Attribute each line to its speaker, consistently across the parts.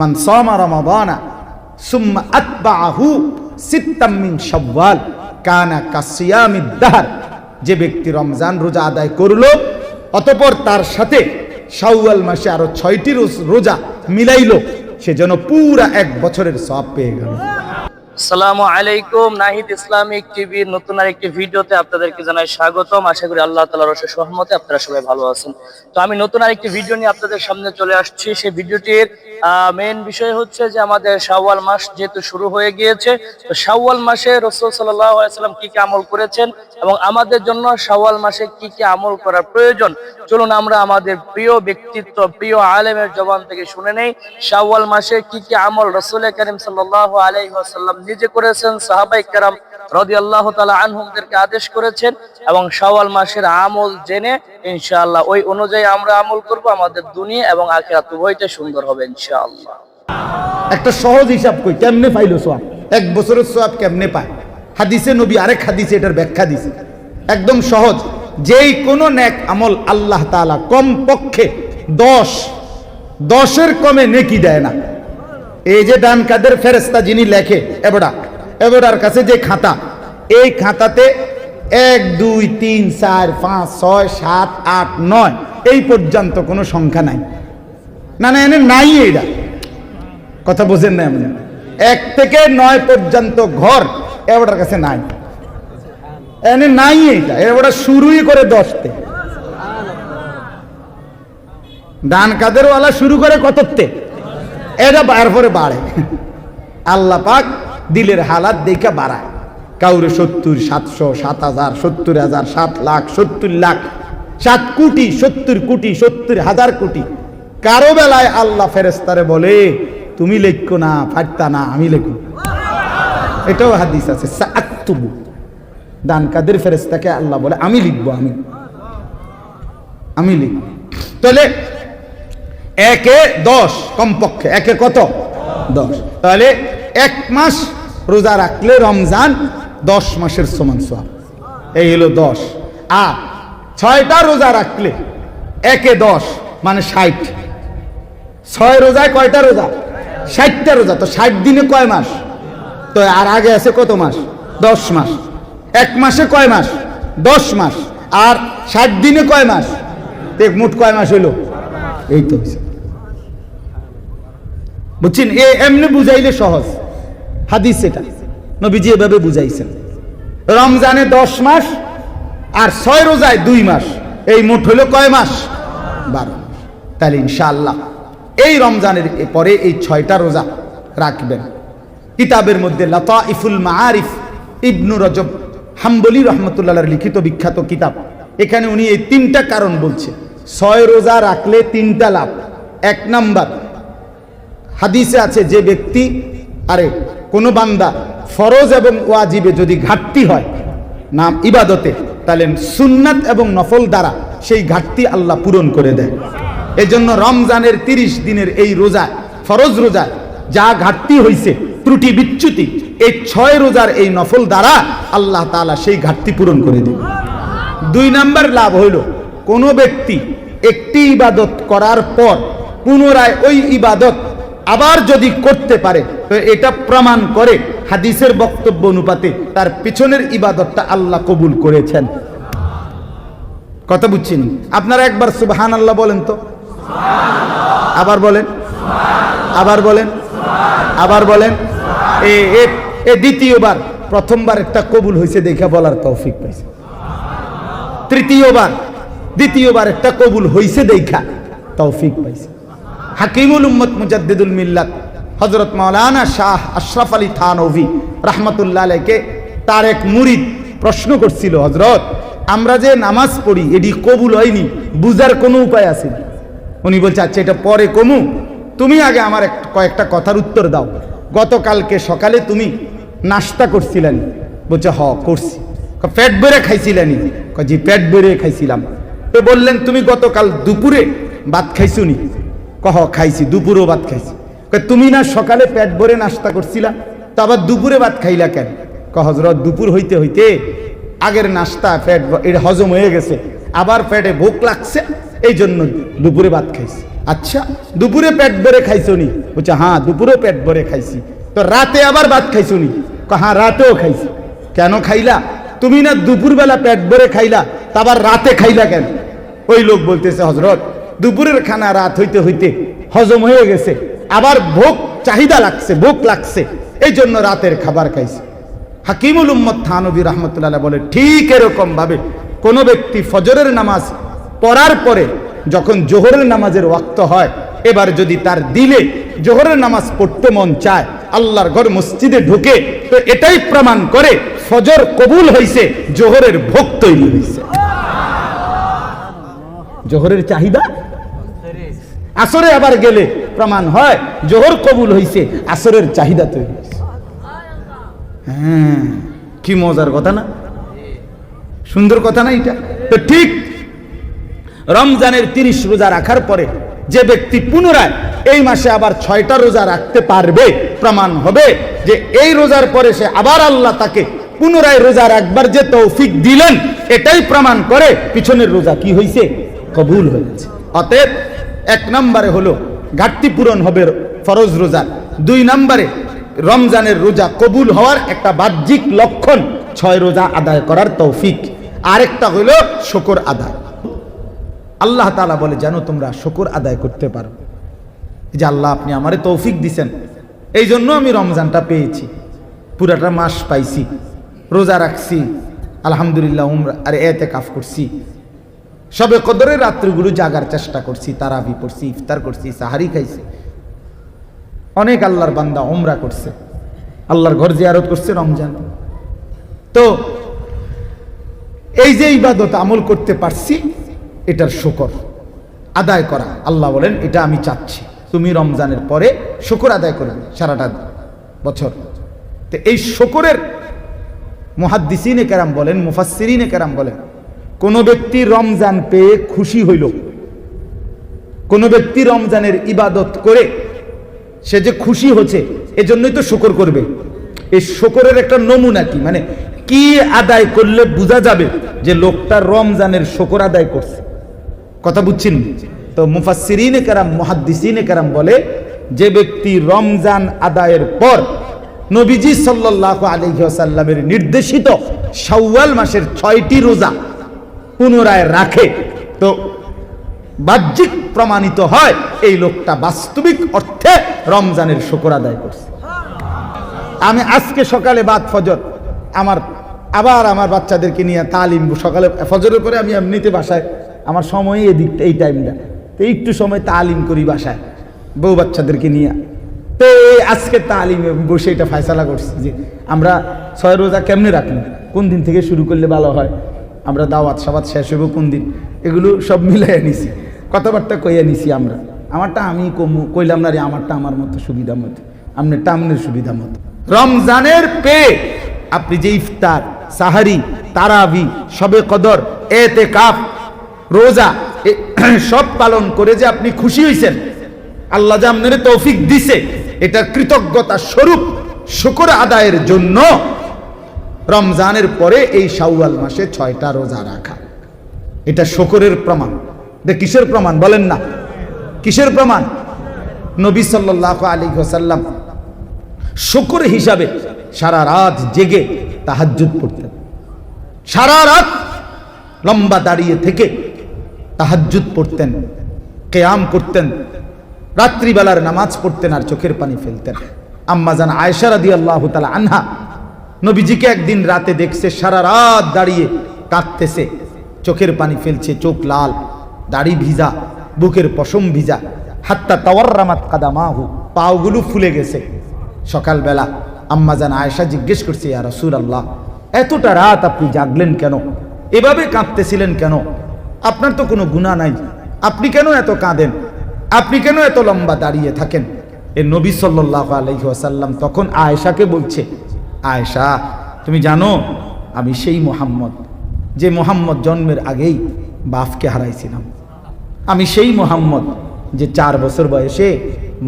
Speaker 1: মান সামা রমাদানা সুম্মা আতবাহু সিত্তাম মিন শাওয়াল কানা কাসিয়ামিদ দাহর যে ব্যক্তি রমজান রোজা আদায় করল অতপর তার সাথে শাওয়াল মাসে আরো ছয়টি রোজা মিলাইল সে যেন পুরা এক বছরের সব পেয়ে গেল
Speaker 2: সালামু আলাইকুম নাহিদ ইসলামিক টিভির নতুন ভিডিওতে আপনাদেরকে জানাই স্বাগতম আশা করি আল্লাহ সহমতে আপনারা সবাই ভালো আছেন তো আমি নতুন ভিডিও নিয়ে আপনাদের সামনে চলে আসছি সেই ভিডিওটির মেন বিষয় হচ্ছে যে আমাদের শাওয়াল মাস যেহেতু শুরু হয়ে গিয়েছে তো শাওয়াল মাসে রসুল সাল্লাম কি কি আমল করেছেন এবং আমাদের জন্য শাওয়াল মাসে কি কি আমল করার প্রয়োজন চলুন আমরা আমাদের প্রিয় ব্যক্তিত্ব প্রিয় আলেমের জবান থেকে শুনে নেই শাওয়াল মাসে কি কি আমল রসুল করিম সাল্লাহ আলহ আসাল্লাম নিজে করেছেন সাহাবাই কারাম রদি আল্লাহ তালা আনহুমদেরকে আদেশ করেছেন এবং সওয়াল মাসের আমল জেনে ইনশাআল্লাহ ওই অনুযায়ী আমরা আমল করব আমাদের দুনিয়া এবং আখেরা উভয়টা সুন্দর হবে ইনশাআল্লাহ
Speaker 1: একটা সহজ হিসাব কই কেমনে পাইলো সোয়াব এক বছরের সোয়াব কেমনে পায় হাদিসে নবী আরেক হাদিসে এটার ব্যাখ্যা দিছে একদম সহজ যেই কোনো ন্যাক আমল আল্লাহ তালা কমপক্ষে দশ দশের কমে নেকি দেয় না এই যে ডান কাদের ফেরেস্তা যিনি লেখে এবড়া এবড়ার কাছে যে খাতা এই খাতাতে এক দুই তিন চার পাঁচ ছয় সাত আট নয় এই পর্যন্ত কোনো সংখ্যা নাই না না এনে নাই এটা কথা বোঝেন না এমন এক থেকে নয় পর্যন্ত ঘর এবার কাছে নাই এনে নাই এটা এবার শুরুই করে দশতে ডান কাদের শুরু করে কততে এটা পরে বাড়ে আল্লাহ পাক দিলের হালাত দেখে বাড়ায় কাউরে সত্তর সাতশো সাত হাজার সত্তর হাজার সাত লাখ সত্তর লাখ সাত কোটি সত্তর কোটি সত্তর হাজার কোটি কারো বেলায় আল্লাহ ফেরেস্তারে বলে তুমি লেখো না ফাটতা না আমি লেখো এটাও হাদিস আছে দান কাদের ফেরেস্তাকে আল্লাহ বলে আমি লিখবো আমি আমি লিখবো তাহলে একে দশ কমপক্ষে একে কত দশ তাহলে এক মাস রোজা রাখলে রমজান দশ মাসের সমান সব এই হলো দশ আর ছয়টা রোজা রাখলে একে দশ মানে ষাট ছয় রোজায় কয়টা রোজা ষাটটা রোজা তো ষাট দিনে কয় মাস তো আর আগে আছে কত মাস দশ মাস এক মাসে কয় মাস দশ মাস আর ষাট দিনে কয় মাস মোট কয় মাস হইল এই তো হয়েছে বুঝছেন এ এমনি বুঝাইলে সহজ হাদিস এটা নবীজি এভাবে বুঝাইছেন রমজানে দশ মাস আর ছয় রোজায় দুই মাস এই মোট হইল কয় মাস বারো তাহলে ইনশাআল্লাহ এই রমজানের পরে এই ছয়টা রোজা রাখবেন কিতাবের মধ্যে লতা ইফুল মারিফ ইবনু রজব হাম্বলি রহমতুল্লাহ লিখিত বিখ্যাত কিতাব এখানে উনি এই তিনটা কারণ বলছে ছয় রোজা রাখলে তিনটা লাভ এক নাম্বার হাদিসে আছে যে ব্যক্তি আরে কোনো বান্দা ফরজ এবং ওয়াজিবে যদি ঘাটতি হয় নাম ইবাদতে তাহলে সুন্নাত এবং নফল দ্বারা সেই ঘাটতি আল্লাহ পূরণ করে দেয় এই জন্য রমজানের তিরিশ দিনের এই রোজা ফরজ রোজা যা ঘাটতি হয়েছে ত্রুটি বিচ্যুতি এই ছয় রোজার এই নফল দ্বারা আল্লাহ তালা সেই ঘাটতি পূরণ করে দেবে দুই নাম্বার লাভ হইল কোনো ব্যক্তি একটি ইবাদত করার পর পুনরায় ওই ইবাদত আবার যদি করতে পারে তো এটা প্রমাণ করে হাদিসের বক্তব্য অনুপাতে তার পিছনের ইবাদতটা আল্লাহ কবুল করেছেন কথা বুঝছেন আপনারা একবার সুবাহান আল্লাহ বলেন তো আবার বলেন আবার বলেন আবার বলেন এ দ্বিতীয়বার প্রথমবার একটা কবুল হয়েছে দেখে বলার তৌফিক পাইছে তৃতীয়বার দ্বিতীয়বার একটা কবুল হয়েছে দেখা তৌফিক পাইছে হাকিমুল উম্মত মুজাদ্দিদুল মিল্লাত হজরত মৌলানা শাহ আশরাফ আলী থানভি রহমতুল্লাহ আলাইকে তার এক মুরিদ প্রশ্ন করছিল হজরত আমরা যে নামাজ পড়ি এটি কবুল হয়নি বুঝার কোনো উপায় আছে উনি বলছে আচ্ছা এটা পরে কমু তুমি আগে আমার এক কয়েকটা কথার উত্তর দাও গতকালকে সকালে তুমি নাস্তা করছিলেন বলছে হ করছি পেট বেড়ে খাইছিলেনি জি পেট বেড়ে খাইছিলাম তো বললেন তুমি গতকাল দুপুরে ভাত খাইছুনি কহ খাইছি দুপুরও ভাত খাইছি তুমি না সকালে পেট ভরে নাস্তা করছিলা তা আবার দুপুরে ভাত খাইলা কেন কহ হজরত দুপুর হইতে হইতে আগের নাস্তা ফ্যাট এটা হজম হয়ে গেছে আবার প্যাটে ভোক লাগছে এই জন্য দুপুরে ভাত খাইছি আচ্ছা দুপুরে পেট ভরে খাইছো নি বলছে হ্যাঁ দুপুরেও পেট ভরে খাইছি তো রাতে আবার ভাত খাইছো নি হ্যাঁ রাতেও খাইছি কেন খাইলা তুমি না দুপুরবেলা পেট ভরে খাইলা তা আবার রাতে খাইলা কেন ওই লোক বলতেছে হজরত দুপুরের খানা রাত হইতে হইতে হজম হয়ে গেছে আবার ভোগ চাহিদা লাগছে ভোগ লাগছে এই জন্য রাতের খাবার খাইছে হাকিমুল উম্মদ থানবী রহমতুল্লাহ বলে ঠিক এরকম ভাবে কোনো ব্যক্তি ফজরের নামাজ পড়ার পরে যখন জোহরের নামাজের ওয়াক্ত হয় এবার যদি তার দিলে জোহরের নামাজ পড়তে মন চায় আল্লাহর ঘর মসজিদে ঢুকে তো এটাই প্রমাণ করে ফজর কবুল হয়েছে জোহরের ভোগ তৈরি হয়েছে জোহরের চাহিদা আসরে আবার গেলে প্রমাণ হয় জোহর কবুল হয়েছে আসরের চাহিদা তৈরি হ্যাঁ কি মজার কথা না সুন্দর কথা না এটা তো ঠিক রমজানের তিরিশ রোজা রাখার পরে যে ব্যক্তি পুনরায় এই মাসে আবার ছয়টা রোজা রাখতে পারবে প্রমাণ হবে যে এই রোজার পরে সে আবার আল্লাহ তাকে পুনরায় রোজা রাখবার যে তৌফিক দিলেন এটাই প্রমাণ করে পিছনের রোজা কি হয়েছে কবুল হয়েছে অতএব এক নম্বরে হলো ঘাটতি পূরণ হবে ফরজ রোজার দুই নম্বরে রমজানের রোজা কবুল হওয়ার একটা বাহ্যিক লক্ষণ ছয় রোজা আদায় করার তৌফিক আরেকটা হলো শকর আদায় আল্লাহ তালা বলে যেন তোমরা শকর আদায় করতে পারো যে আল্লাহ আপনি আমারে তৌফিক দিছেন এই জন্য আমি রমজানটা পেয়েছি পুরাটা মাস পাইছি রোজা রাখছি আলহামদুলিল্লাহ উমরা আর এতে কাফ করছি সবে কদরের রাত্রিগুলো জাগার চেষ্টা করছি তারাবি পড়ছি ইফতার করছি সাহারি খাইছি অনেক আল্লাহর বান্দা ওমরা করছে আল্লাহর ঘর জিয়ারত করছে রমজান তো এই যে ইবাদত আমল করতে পারছি এটার শুকর আদায় করা আল্লাহ বলেন এটা আমি চাচ্ছি তুমি রমজানের পরে শুকর আদায় করে সারাটা বছর তো এই শুকরের মহাদ্দিসিনে কেরাম বলেন মুফাসিরিনে কেরাম বলেন কোনো ব্যক্তি রমজান পেয়ে খুশি হইল কোনো ব্যক্তি রমজানের ইবাদত করে সে যে খুশি হচ্ছে এজন্যই তো শকর করবে এই শকরের একটা নমুনা কি মানে কি আদায় করলে বোঝা যাবে যে লোকটা রমজানের শকর আদায় করছে কথা বুঝছেন তো মুফাসিরিন কারাম মহাদ্দিসিন কারাম বলে যে ব্যক্তি রমজান আদায়ের পর নবীজি সাল্লাহ আলহিহাসাল্লামের নির্দেশিত শাওয়াল মাসের ছয়টি রোজা পুনরায় রাখে তো বাহ্যিক প্রমাণিত হয় এই লোকটা বাস্তবিক অর্থে রমজানের শকর আদায় করছে আমি আজকে সকালে বাদ ফজর আমার আবার আমার বাচ্চাদেরকে নিয়ে তালিম সকালে ফজরের পরে আমি এমনিতে বাসায় আমার সময় এদিক এই টাইমটা তো একটু সময় তালিম করি বাসায় বউ বাচ্চাদেরকে নিয়ে তো আজকে তালিম বসে এটা ফায়সালা করছি যে আমরা ছয় রোজা কেমনে রাখলাম কোন দিন থেকে শুরু করলে ভালো হয় আমরা দাওয়াত সাবাত শেষ হইব কোন দিন এগুলো সব মিলাইয়া নিছি কথাবার্তা কইয়া নিছি আমরা আমারটা আমি কইলাম না রে আমারটা আমার মতো সুবিধা মতো আপনি টামনের সুবিধা মতো রমজানের পে আপনি যে ইফতার সাহারি তারাবি সবে কদর এতে কাপ রোজা সব পালন করে যে আপনি খুশি হয়েছেন আল্লাহ জামনের তৌফিক দিছে এটার কৃতজ্ঞতা স্বরূপ শুকর আদায়ের জন্য রমজানের পরে এই শাওয়াল মাসে ছয়টা রোজা রাখা এটা শকরের প্রমাণ কিসের প্রমাণ বলেন না কিসের প্রমাণ নবী সাল্লাহ আলী হোসাল্লাম শকর হিসাবে সারা রাত জেগে তাহাজ্জুদ পড়তেন সারা রাত লম্বা দাঁড়িয়ে থেকে তাহাজ্জুদ পড়তেন কেয়াম করতেন রাত্রিবেলার নামাজ পড়তেন আর চোখের পানি ফেলতেন আম্মাজান আয়সারাদি আল্লাহ তালা আনহা নবীজিকে একদিন রাতে দেখছে সারা রাত দাঁড়িয়ে কাঁদতেছে চোখের পানি ফেলছে চোখ লাল দাড়ি ভিজা বুকের পশম ভিজা হাত্তা তাওয়ার্রামাত কাদামাহু পাওগুলো ফুলে গেছে সকালবেলা আম্মাজান আয়েশা জিজ্ঞেস করছে ইয়া রসুল আল্লাহ এতটা রাত আপনি জাগলেন কেন এভাবে কাঁদতেছিলেন কেন আপনার তো কোনো গুণা নাই আপনি কেন এত কাঁদেন আপনি কেন এত লম্বা দাঁড়িয়ে থাকেন এ নবী সাল্লাহ আলহিহাসাল্লাম তখন আয়েশাকে বলছে আয়সা তুমি জানো আমি সেই মোহাম্মদ যে মোহাম্মদ জন্মের আগেই বাফকে হারাইছিলাম আমি সেই মোহাম্মদ যে চার বছর বয়সে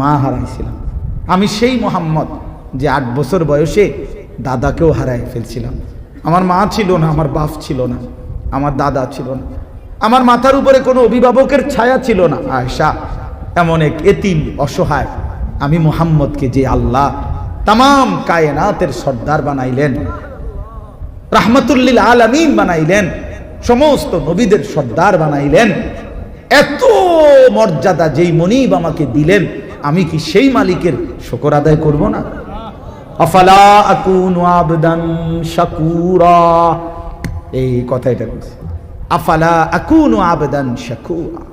Speaker 1: মা হারাইছিলাম আমি সেই মোহাম্মদ যে আট বছর বয়সে দাদাকেও হারাই ফেলছিলাম আমার মা ছিল না আমার বাপ ছিল না আমার দাদা ছিল না আমার মাথার উপরে কোনো অভিভাবকের ছায়া ছিল না আয়সা এমন এক এতিম অসহায় আমি মোহাম্মদকে যে আল্লাহ তাম কায়নাতের সর্দার বানাইলেন রাহমাতুল্লিল আলমিন বানাইলেন সমস্ত নবীদের সর্দার বানাইলেন এত মর্যাদা যেই মনিব আমাকে দিলেন আমি কি সেই মালিকের শকর আদায় করব না আফালা এই কথা এটা আফালা আকুন আবেদন শাকুরা